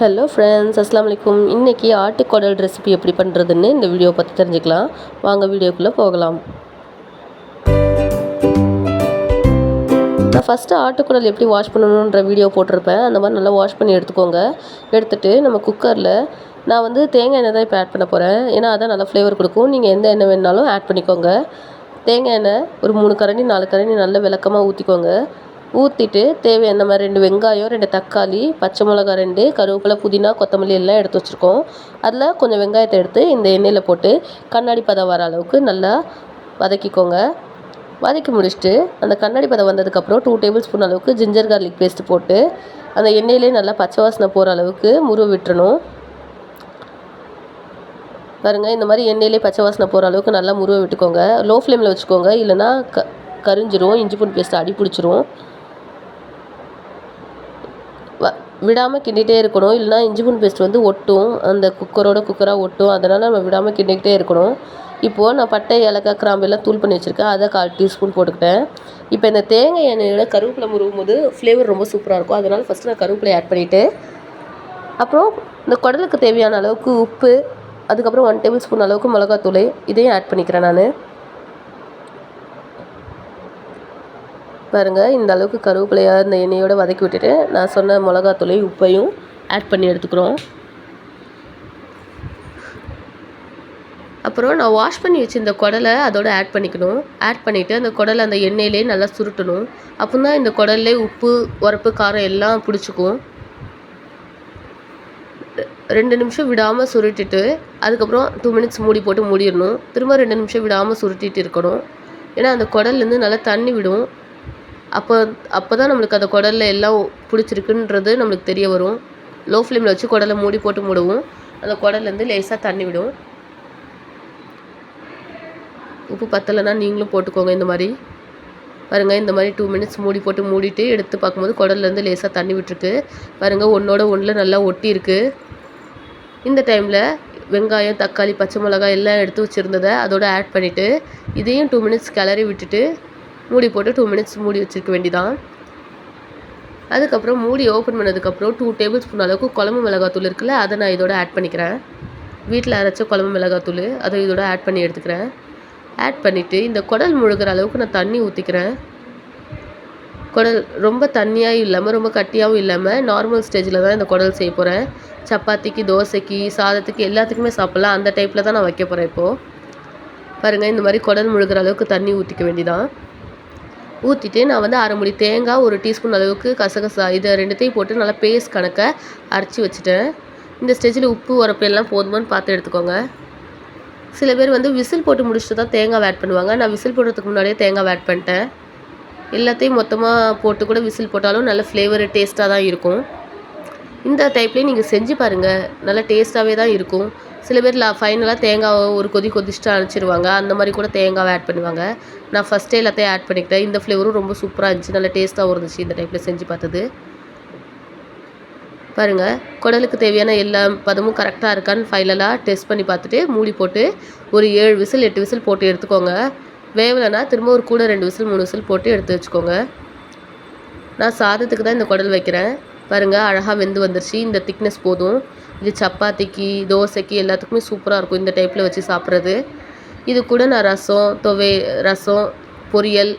Hello friends அஸ்லாம் வலைக்கும் இன்றைக்கி ஆட்டுக்குடல் ரெசிபி எப்படி பண்ணுறதுன்னு இந்த வீடியோ பற்றி தெரிஞ்சுக்கலாம். வாங்க வீடியோக்குள்ளே போகலாம். நான் ஃபஸ்ட்டு ஆட்டுக்குடல் எப்படி வாஷ் பண்ணணுன்ற வீடியோ போட்டிருப்பேன். அந்த மாதிரி நல்லா வாஷ் பண்ணி எடுத்துக்கோங்க. எடுத்துகிட்டு நம்ம குக்கரில் நான் வந்து தேங்காய் எண்ணெய் தான் இப்போ ஆட் பண்ண போகிறேன் ஏன்னா அதான் நல்லா ஃப்ளேவர் கொடுக்கும். நீங்கள் எந்த எண்ணெய் வேணாலும் ஆட் பண்ணிக்கோங்க. தேங்காய் எண்ணெய் ஒரு மூணு கரண்டி நாலு கரண்டி நல்ல விளக்கமாக ஊற்றிக்கோங்க ஊற்றிட்டு தேவையான மாதிரி ரெண்டு வெங்காயம் ரெண்டு தக்காளி பச்சை மிளகா ரெண்டு கருவேப்பிலை புதினா கொத்தமல்லி எல்லாம் எடுத்து வச்சுருக்கோம். அதில் கொஞ்சம் வெங்காயத்தை எடுத்து இந்த எண்ணெயில் போட்டு கண்ணாடி பதம் வர அளவுக்கு நல்லா வதக்கிக்கோங்க. வதக்கி முடிச்சுட்டு அந்த கண்ணாடி பதம் வந்ததுக்கப்புறம் டூ டேபிள் ஸ்பூன் அளவுக்கு ஜிஞ்சர் கார்லிக் பேஸ்ட் போட்டு அந்த எண்ணெயிலே நல்லா பச்சை வாசனை போகிற அளவுக்கு முருவ விட்டுறணும். பாருங்கள் இந்த மாதிரி எண்ணெயிலே பச்சை வாசனை போகிற அளவுக்கு நல்லா முருவை விட்டுக்கோங்க. லோ ஃப்ளேமில் வச்சுக்கோங்க. இல்லைனா க கரிஞ்சிரும் இஞ்சி பூண்டு பேஸ்ட்டு அடி பிடிச்சிரும் விடாமல் கிண்டிகிட்டே இருக்கணும். இல்லைனா இஞ்சி பூண்டு பேஸ்ட் வந்து ஒட்டும். அந்த குக்கரோட குக்கராக ஒட்டும். அதனால் நம்ம விடாமல் கிண்டிக்கிட்டே இருக்கணும். இப்போது நான் பட்டை ஏலக்காய் கிராம்பு எல்லாம் தூள் பண்ணி வச்சுருக்கேன். அதை கால் டீஸ்பூன் போட்டுக்கிட்டேன். இப்போ இந்த தேங்காய் எண்ணெயில் கருவேப்பிலை முருகும் போது ஃப்ளேவர் ரொம்ப சூப்பராக இருக்கும். அதனால் ஃபஸ்ட்டு நான் கருவேப்பிலை ஆட் பண்ணிவிட்டு அப்புறம் இந்த குடலுக்கு தேவையான அளவுக்கு உப்பு அதுக்கப்புறம் ஒன் டேபிள் ஸ்பூன் அளவுக்கு மிளகாத்தூள் இதையும் ஆட் பண்ணிக்கிறேன் நான். பாருங்கள் இந்த அளவுக்கு கருவேப்பிலையாக இந்த எண்ணெயோடு வதக்கி விட்டுட்டு நான் சொன்ன மிளகாத்தூளையும் உப்பையும் ஆட் பண்ணி எடுத்துக்கிறோம். அப்புறம் நான் வாஷ் பண்ணி வச்சுருந்த குடலை அதோடு ஆட் பண்ணிக்கணும். ஆட் பண்ணிவிட்டு அந்த குடலை அந்த எண்ணெயிலே நல்லா சுருட்டணும். அப்போ தான் இந்த குடல்லே உப்பு உரப்பு காரம் எல்லாம் பிடிச்சிக்கும். ரெண்டு நிமிஷம் விடாமல் சுருட்டிட்டு அதுக்கப்புறம் டூ மினிட்ஸ் மூடி போட்டு மூடிடணும். திரும்ப ரெண்டு நிமிஷம் விடாமல் சுருட்டிட்டு இருக்கணும். ஏன்னா அந்த குடல்லேருந்து நல்லா தண்ணி விடும். அப்போ அப்போ தான் நம்மளுக்கு அந்த குடல்ல எல்லாம் பிடிச்சிருக்குன்றது நம்மளுக்கு தெரிய வரும். லோ ஃப்ளேமில் வச்சு குடலை மூடி போட்டு மூடுவோம். அந்த குடல்லேருந்து லேசாக தண்ணி விடும். உப்பு பத்தலைன்னா நீங்களும் போட்டுக்கோங்க இந்த மாதிரி. பாருங்கள் இந்த மாதிரி டூ மினிட்ஸ் மூடி போட்டு மூடிட்டு எடுத்து பார்க்கும்போது குடல்லேருந்து லேசாக தண்ணி விட்டுருக்கு. பாருங்கள் ஒன்றோட ஒன்றில் நல்லா ஒட்டி இருக்குது இந்த டைமில் வெங்காயம் தக்காளி பச்சை மிளகாய் எல்லாம் எடுத்து வச்சுருந்ததை அதோட ஆட் பண்ணிவிட்டு இதையும் டூ மினிட்ஸ் கிளறி விட்டுட்டு மூடி போட்டு டூ மினிட்ஸ் மூடி வச்சுருக்க வேண்டிதான். அதுக்கப்புறம் மூடி ஓப்பன் பண்ணதுக்கப்புறம் டூ டேபிள் ஸ்பூன் அளவுக்கு குழம்பு மிளகாத்தூள் இருக்குல்ல அதை நான் இதோட ஆட் பண்ணிக்கிறேன். வீட்டில் அரைச்ச குழம்பு மிளகாத்தூள் அதை இதோட ஆட் பண்ணி எடுத்துக்கிறேன். ஆட் பண்ணிவிட்டு இந்த குடல் முழுகிற அளவுக்கு நான் தண்ணி ஊற்றிக்கிறேன் குடல் ரொம்ப தண்ணியாக இல்லாமல் ரொம்ப கட்டியாகவும் இல்லாமல் நார்மல் ஸ்டேஜில் தான் இந்த குடல் செய்ய போகிறேன் சப்பாத்திக்கு தோசைக்கு சாதத்துக்கு எல்லாத்துக்குமே சாப்பிட்லாம். அந்த டைப்பில் தான் நான் வைக்க போகிறேன் இப்போது பாருங்கள் இந்த மாதிரி குடல் முழுகிற அளவுக்கு தண்ணி ஊற்றிக்க வேண்டிதான். ஊற்றிட்டு நான் வந்து அரை முடி தேங்காய் ஒரு டீஸ்பூன் அளவுக்கு கசகசா இதை ரெண்டுத்தையும் போட்டு நல்லா பேஸ்ட் கணக்க அரைச்சி வச்சுட்டேன். இந்த ஸ்டேஜில் உப்பு உரப்பு எல்லாம் போதுமான்னு பார்த்து எடுத்துக்கோங்க. சில பேர் வந்து விசில் போட்டு முடிச்சுட்டு தான் தேங்காய் ஆட் பண்ணுவாங்க. நான் விசில் போடுறதுக்கு முன்னாடியே தேங்காய் ஆட் பண்ணிட்டேன். எல்லாத்தையும் மொத்தமாக போட்டு கூட விசில் போட்டாலும் நல்ல ஃப்ளேவர் டேஸ்ட்டாக தான் இருக்கும். இந்த டைப்லேயும் நீங்கள் செஞ்சு பாருங்கள் நல்லா டேஸ்ட்டாகவே தான் இருக்கும். சில பேர் ஃபைனலாக தேங்காவை ஒரு கொதி கொதிச்சுட்டு அரைச்சிடுவாங்க அந்த மாதிரி கூட தேங்காவை ஆட் பண்ணுவாங்க. நான் ஃபஸ்ட்டே எல்லாத்தையும் ஆட் பண்ணிக்கிட்டேன். இந்த ஃப்ளேவரும் ரொம்ப சூப்பராக இருந்துச்சு. நல்லா டேஸ்ட்டாகவும் இருந்துச்சு இந்த டைப்பில் செஞ்சு பார்த்தது. பாருங்கள் குடலுக்கு தேவையான எல்லா பதமும் கரெக்டாக இருக்கான்னு ஃபைனலாக டெஸ்ட் பண்ணி பார்த்துட்டு மூடி போட்டு ஒரு ஏழு விசில் எட்டு விசில் போட்டு எடுத்துக்கோங்க. வேவலைன்னா திரும்ப ஒரு கூட ரெண்டு விசில் மூணு விசில் போட்டு எடுத்து வச்சுக்கோங்க. நான் சாதத்துக்கு தான் இந்த குடல் வைக்கிறேன். பாருங்கள் அழகாக வெந்து வந்துருச்சு. இந்த திக்னஸ் போதும். இது சப்பாத்திக்கு தோசைக்கு எல்லாத்துக்குமே சூப்பராக இருக்கும் இந்த டைப்பில் வச்சு சாப்பிட்றது. இது கூட நான் ரசம் துவை ரசம் பொரியல்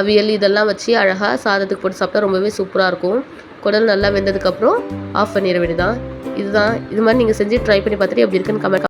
அவியல் இதெல்லாம் வச்சு அழகாக சாதத்துக்கு போட்டு சாப்பிட்டா ரொம்பவே சூப்பராக இருக்கும். குடல் நல்லா வெந்ததுக்கப்புறம் ஆஃப் பண்ணிட வேண்டியதான் இதுதான். இது மாதிரி நீங்கள் செஞ்சு ட்ரை பண்ணி பார்த்துட்டு எப்படி இருக்குன்னு கமெண்ட்